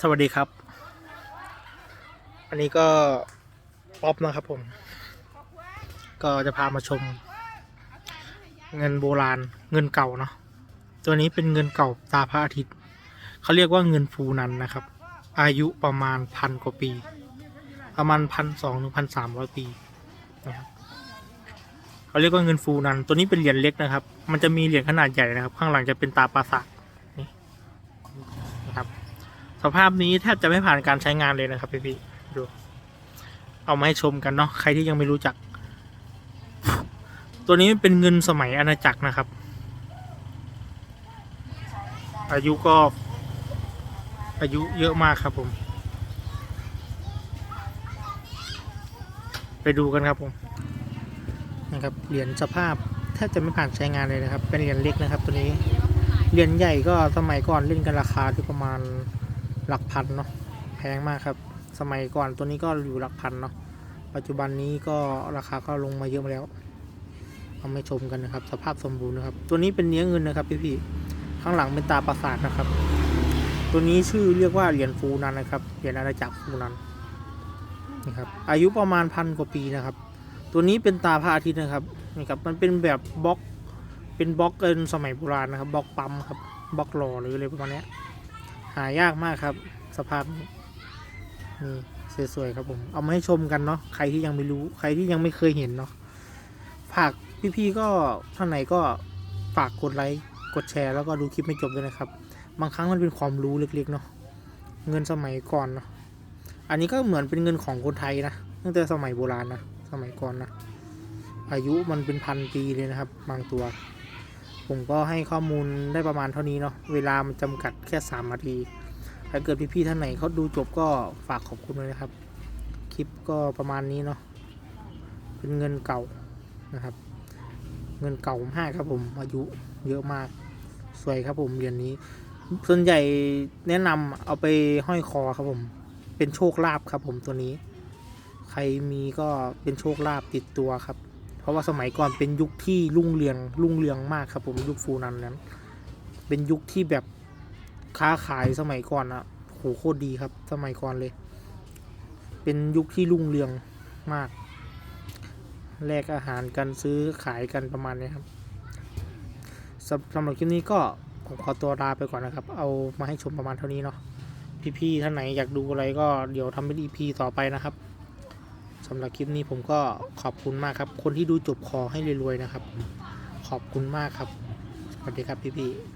สวัสดีครับ อันนี้ก็ป๊อปนะครับผม ก็จะพามาชม เงินโบราณเงินเก่าเนาะตัวนี้เป็นเงินเก่าตาพระอาทิตย์เขาเรียกว่าเงินฟูนันนะครับ อายุประมาณพันกว่าปี ประมาณพันสองถึงพันสามร้อยปีนะครับเขาเรียกว่าเงินฟูนัน ตัวนี้เป็นเหรียญเล็กนะครับ มันจะมีเหรียญขนาดใหญ่นะครับ ข้างหลังจะเป็นตาปราสาทนี่นะครับ สภาพนี้แทบจะไม่ผ่านการใช้งานเลยนะครับพี่ๆดูเอามาให้ชมกันเนาะใครที่ยังไม่รู้จัก ตัวนี้เป็นเงินสมัยอาณาจักรนะครับ อายุก็ อายุเยอะมากครับผม ไปดูกันครับผมนะครับเหรียญสภาพแทบจะไม่ผ่านใช้งานเลยนะครับ เป็นเหรียญเล็กนะครับ ตัวนี้เหรียญใหญ่ก็สมัยก่อนเล่นกันราคาที่ประมาณ หลักพันเนาะแพงมากครับ สมัยก่อนตัวนี้ก็อยู่หลักพันเนาะปัจจุบันนี้ก็ราคาก็ลงมาเยอะแล้ว เอาไม่ชมกันนะครับ สภาพสมบูรณ์นะครับ ตัวนี้เป็นเนื้อเงินนะครับพี่ๆข้างหลังเป็นตาประสาทนะครับ ตัวนี้ชื่อเรียกว่าเหรียญฟูนันนะครับเหรียญอาณาจักรฟูนันนี่ครับอายุประมาณพันกว่าปีนะครับ ตัวนี้เป็นตาพระอาทิตย์นะครับนี่ครับมันเป็นแบบบล็อกเป็นบล็อกเกินสมัยโบราณนะครับบล็อกปั๊มครับบล็อกหล่อหรืออะไรประมาณนี้ หายากมากครับ สภาพนี้นี่สวยๆครับผม เอามาให้ชมกันเนาะใครที่ยังไม่รู้ ใครที่ยังไม่เคยเห็นเนาะฝากพี่ๆก็ท่านไหนก็ฝากกดไลค์กดแชร์แล้วก็ดูคลิปไม่จบด้วยนะครับ บางครั้งมันเป็นความรู้เล็กๆเนาะเงินสมัยก่อนเนาะอันนี้ก็เหมือนเป็นเงินของคนไทยนะตั้งแต่สมัยโบราณนะสมัยก่อนนะอายุมันเป็นพันปีเลยนะครับ บางตัว ผมก็ให้ข้อมูลได้ประมาณเท่านี้เนาะเวลามันจำกัดแค่สามนาที ถ้าเกิดพี่ๆท่านไหนเขาดูจบก็ฝากขอบคุณเลยนะครับ คลิปก็ประมาณนี้เนาะเป็นเงินเก่านะครับ เงินเก่ามากครับผมอายุเยอะมากสวยครับผมเหรียญนี้ส่วนใหญ่แนะนำเอาไปห้อยคอครับผม เป็นโชคลาภครับผมตัวนี้ ใครมีก็เป็นโชคลาภติดตัวครับ เพราะว่าสมัยก่อนเป็นยุคที่รุ่งเรืองรุ่งเรืองมากครับผมยุคฟูนันนั้น เป็นยุคที่แบบค้าขายสมัยก่อนอะโหโคตรดีครับ สมัยก่อนเลย เป็นยุคที่รุ่งเรืองมากแลกอาหารกันซื้อขายกันประมาณนี้ครับสำสำหรับคลิปนี้ก็ผมขอตัวลาไปก่อนนะครับ เอามาให้ชมประมาณเท่านี้เนาะพี่ๆท่านไหนอยากดูอะไรก็เดี๋ยวทำเป็น EP ต่อไปนะครับ สำหรับคลิปนี้ผมก็ขอบคุณมากครับ คนที่ดูจบคอให้รวยๆนะครับ ขอบคุณมากครับ สวัสดีครับพี่ๆ